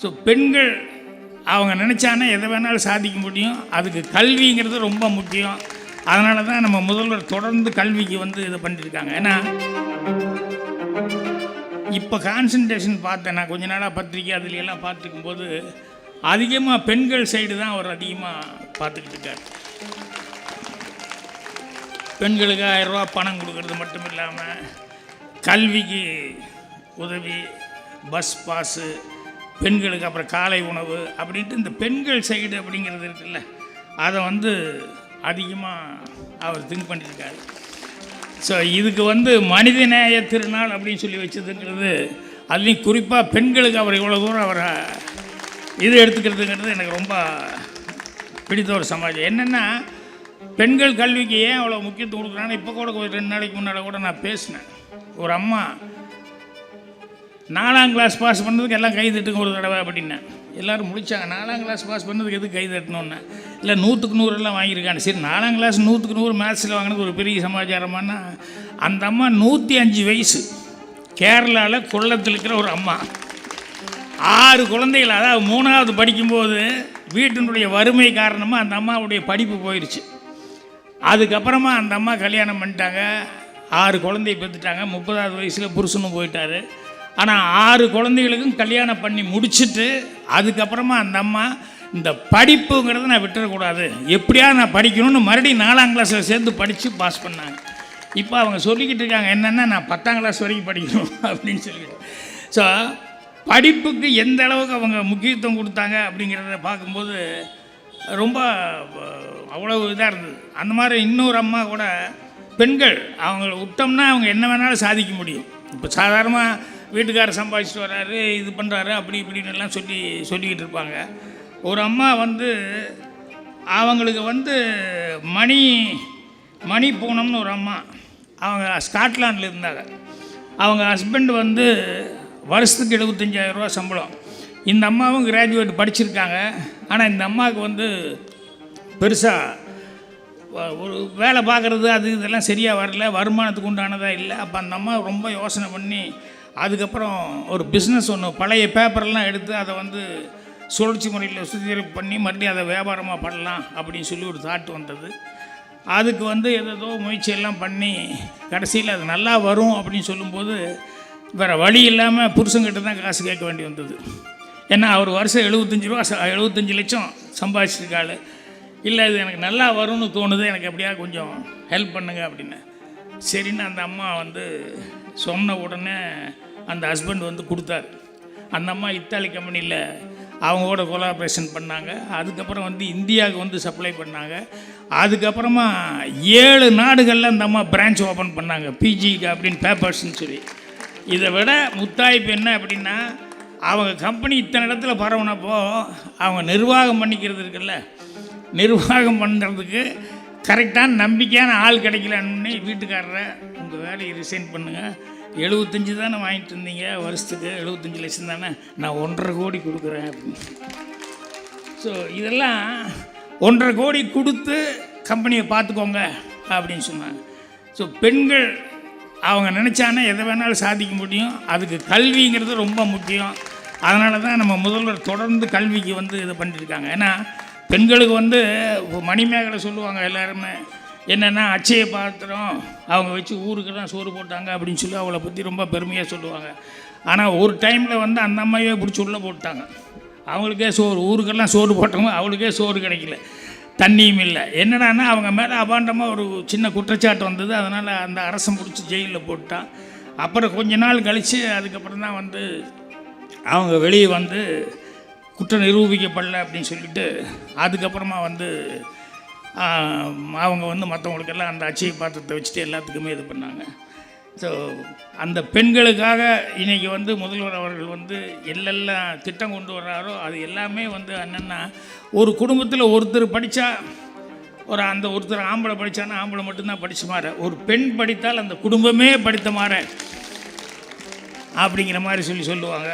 So பெண்கள் அவங்க நினச்சானே எதை வேணாலும் சாதிக்க முடியும். அதுக்கு கல்விங்கிறது ரொம்ப முக்கியம். அதனால தான் நம்ம முதல்வர் தொடர்ந்து கல்விக்கு வந்து இதை பண்ணியிருக்காங்க ஏன்னா இப்போ கான்சன்ட்ரேஷன் பார்த்தேன் நான் கொஞ்ச நாளாக பத்திரிக்கை அதுல எல்லாம் பார்த்துக்கும் போது அதிகமாக பெண்கள் சைடு தான் அவர் அதிகமாக பார்த்துக்கிட்டு இருக்கார். பெண்களுக்கு ஆயிரம் ரூபா பணம் கொடுக்கறது மட்டும் இல்லாமல் கல்விக்கு உதவி பஸ் பாஸு பெண்களுக்கு அப்புறம் காலை உணவு அப்படின்ட்டு இந்த பெண்கள் சைடு அப்படிங்கிறது இருக்குல்ல அதை வந்து அதிகமாக அவர் திங்க் பண்ணியிருக்காரு. ஸோ இதுக்கு வந்து மனிதநேய திருநாள் அப்படின்னு சொல்லி வச்சதுங்கிறது அதுலேயும் குறிப்பாக பெண்களுக்கு அவர் இவ்வளோ தூரம் அவரை இது எடுத்துக்கிறதுங்கிறது எனக்கு ரொம்ப பிடித்த ஒரு சமாஜம் என்னென்னா பெண்கள் கல்விக்கு ஏன் அவ்வளோ முக்கியத்துவம் கொடுக்குறான்னு இப்போ கூட ரெண்டு நாளைக்கு முன்னால் கூட நான் பேசினேன். ஒரு அம்மா நாலாம் கிளாஸ் பாஸ் பண்ணதுக்கு எல்லாம் கை தட்டுங்க ஒரு தடவை அப்படின்னேன். எல்லோரும் முடித்தாங்க நாலாம் கிளாஸ் பாஸ் பண்ணதுக்கு எதுக்கு கை தட்டணுன்னு இல்லை நூற்றுக்கு நூறுலாம் வாங்கியிருக்காங்க. சரி நாலாம் கிளாஸ் நூற்றுக்கு நூறு மேத்ஸில் வாங்கினது ஒரு பெரிய சமாச்சாரமானா அந்த அம்மா நூற்றி அஞ்சு வயசு. கேரளாவில் குள்ளத்தில் இருக்கிற ஒரு அம்மா. ஆறு குழந்தைகள் அதாவது மூணாவது படிக்கும்போது வீட்டினுடைய வறுமை காரணமாக அந்த அம்மாவுடைய படிப்பு போயிடுச்சு அதுக்கப்புறமா அந்த அம்மா கல்யாணம் பண்ணிட்டாங்க. ஆறு குழந்தைய பெற்றுட்டாங்க. முப்பதாவது வயசில் புருஷனும் போயிட்டார். ஆனால் ஆறு குழந்தைகளுக்கும் கல்யாணம் பண்ணி முடிச்சுட்டு அதுக்கப்புறமா அந்த அம்மா இந்த படிப்புங்கிறத நான் விட்டுறக்கூடாது. எப்படியா நான் படிக்கணும்னு மறுபடியும் நாலாம் கிளாஸில் சேர்ந்து படித்து பாஸ் பண்ணாங்க. இப்போ அவங்க சொல்லிக்கிட்டு இருக்காங்க என்னென்னா நான் பத்தாம் கிளாஸ் வரைக்கும் படிக்கணும் அப்படின்னு சொல்லிட்டு. ஸோ படிப்புக்கு எந்த அளவுக்கு அவங்க முக்கியத்துவம் கொடுத்தாங்க அப்படிங்கிறத பார்க்கும்போது ரொம்ப அவ்வளோ அவ்வளவு இதாக இருந்தது. அந்த மாதிரி இன்னொரு அம்மா கூட பெண்கள் அவங்கள விட்டோம்னா அவங்க என்ன வேணாலும் சாதிக்க முடியும். இப்போ சாதாரணமாக வீட்டுக்காரர் சம்பாதிச்சிட்டு வர்றாரு இது பண்ணுறாரு அப்படி இப்படின்னு எல்லாம் சொல்லி சொல்லிக்கிட்டு இருப்பாங்க. ஒரு அம்மா வந்து அவங்களுக்கு வந்து மணி மணி பூனம்னு ஒரு அம்மா. அவங்க ஸ்காட்லாண்டில் இருந்தாங்க. அவங்க ஹஸ்பண்ட் வந்து வருஷத்துக்கு எழுபத்தஞ்சாயிரம் ரூபா சம்பளம். இந்த அம்மாவும் கிராஜுவேட் படிச்சிருக்காங்க. ஆனால் இந்த அம்மாவுக்கு வந்து பெருசாக ஒரு வேலை பார்க்குறது அது இதெல்லாம் சரியாக வரல. வருமானத்துக்கு உண்டானதாக இல்லை. அப்போ அந்த அம்மா ரொம்ப யோசனை பண்ணி அதுக்கப்புறம் ஒரு பிஸ்னஸ் ஒன்று பழைய பேப்பர்லாம் எடுத்து அதை வந்து சுழற்சி முறையில் சுத்திகரிப்பு பண்ணி மறுபடியும் அதை வியாபாரமாக பண்ணலாம் அப்படின்னு சொல்லி ஒரு தாட் வந்தது. அதுக்கு வந்து ஏதோ முயற்சியெல்லாம் பண்ணி கடைசியில் அது நல்லா வரும் அப்படின்னு சொல்லும்போது வேறு வழி இல்லாமல் புருஷங்கிட்ட தான் காசு கேட்க வேண்டி வந்தது. ஏன்னா அவர் வருஷம் எழுபத்தஞ்சி ரூபா ச- எழுபத்தஞ்சு லட்சம் சம்பாதிச்சிருக்காள் இல்லை இது எனக்கு நல்லா வரும்னு தோணுது எனக்கு எப்படியா கொஞ்சம் ஹெல்ப் பண்ணுங்க அப்படின்னு. சரின்னு அந்த அம்மா வந்து சொன்ன உடனே அந்த ஹஸ்பண்ட் வந்து கொடுத்தாரு. அந்த அம்மா இத்தாலி கம்பெனியில் அவங்களோட கொலாபரேஷன் பண்ணாங்க. அதுக்கப்புறம் வந்து இந்தியாவுக்கு வந்து சப்ளை பண்ணாங்க. அதுக்கப்புறமா ஏழு நாடுகளில் அந்த அம்மா பிரான்ச் ஓப்பன் பண்ணாங்க. பிஜிக்கு அப்படின்னு பேப்பர்ஸ்ன்னு சொல்லி. இதை விட முத்தாய்ப்பு என்ன அப்படின்னா அவங்க கம்பெனி இத்தனை இடத்துல பரவுனப்போ அவங்க நிர்வாகம் பண்ணிக்கிறது இருக்குல்ல. நிர்வாகம் பண்ணுறதுக்கு கரெக்டான நம்பிக்கையான ஆள் கிடைக்கலன்னு வீட்டுக்காரரை உங்கள் வேலையை ரிசைன் பண்ணுங்கள் எழுபத்தஞ்சி தானே வாங்கிட்டு இருந்தீங்க வருஷத்துக்கு எழுபத்தஞ்சு லட்சம் தானே? நான் ஒன்றரை கோடி கொடுக்குறேன் அப்படின்னு. ஸோ இதெல்லாம் ஒன்றரை கோடி கொடுத்து கம்பெனியை பார்த்துக்கோங்க அப்படின்னு சொன்னாங்க. ஸோ பெண்கள் அவங்க நினச்சானே எதை வேணாலும் சாதிக்க முடியும். அதுக்கு கல்விங்கிறது ரொம்ப முக்கியம். அதனால தான் நம்ம முதல்வர் தொடர்ந்து கல்விக்கு வந்து இதை பண்ணியிருக்காங்க ஏன்னா பெண்களுக்கு வந்து மணிமேகலை சொல்லுவாங்க எல்லாருமே. என்னென்னா அச்சய பாத்திரம் அவங்க வச்சு ஊருக்கெல்லாம் சோறு போட்டாங்க அப்படின்னு சொல்லி அவளை பற்றி ரொம்ப பெருமையாக சொல்லுவாங்க. ஆனால் ஒரு டைமில் வந்து அந்த அம்மாவே பிடிச்சி உள்ளே போட்டாங்க. அவங்களுக்கே சோறு ஊருக்கெல்லாம் சோறு போட்டவங்க அவளுக்கே சோறு கிடைக்கல. தண்ணியும் இல்லை. என்னடான்னா அவங்க மேலே அபாண்டமாக ஒரு சின்ன குற்றச்சாட்டு வந்தது. அதனால் அந்த அரசன் பிடிச்சி ஜெயிலில் போட்டான் அப்புறம் கொஞ்ச நாள் கழித்து அதுக்கப்புறம் தான் வந்து அவங்க வெளியே வந்து குற்றம் நிரூபிக்கப்படல அப்படின்னு சொல்லிட்டு அதுக்கப்புறமா வந்து அவங்க வந்து மற்றவங்களுக்கெல்லாம் அந்த அச்சய பாத்திரத்தை வச்சுட்டு எல்லாத்துக்குமே இது பண்ணாங்க. ஸோ அந்த பெண்களுக்காக இன்றைக்கி வந்து முதல்வர் அவர்கள் வந்து எல்லெல்லாம் திட்டம் கொண்டு வர்றாரோ அது எல்லாமே வந்து என்னென்னா ஒரு குடும்பத்தில் ஒருத்தர் படித்தா ஒரு அந்த ஒருத்தர் ஆம்பளை படித்தானா ஆம்பளை மட்டும்தான் படித்த மாற ஒரு பெண் படித்தால் அந்த குடும்பமே படித்த மாற அப்படிங்கிற மாதிரி சொல்லி சொல்லுவாங்க.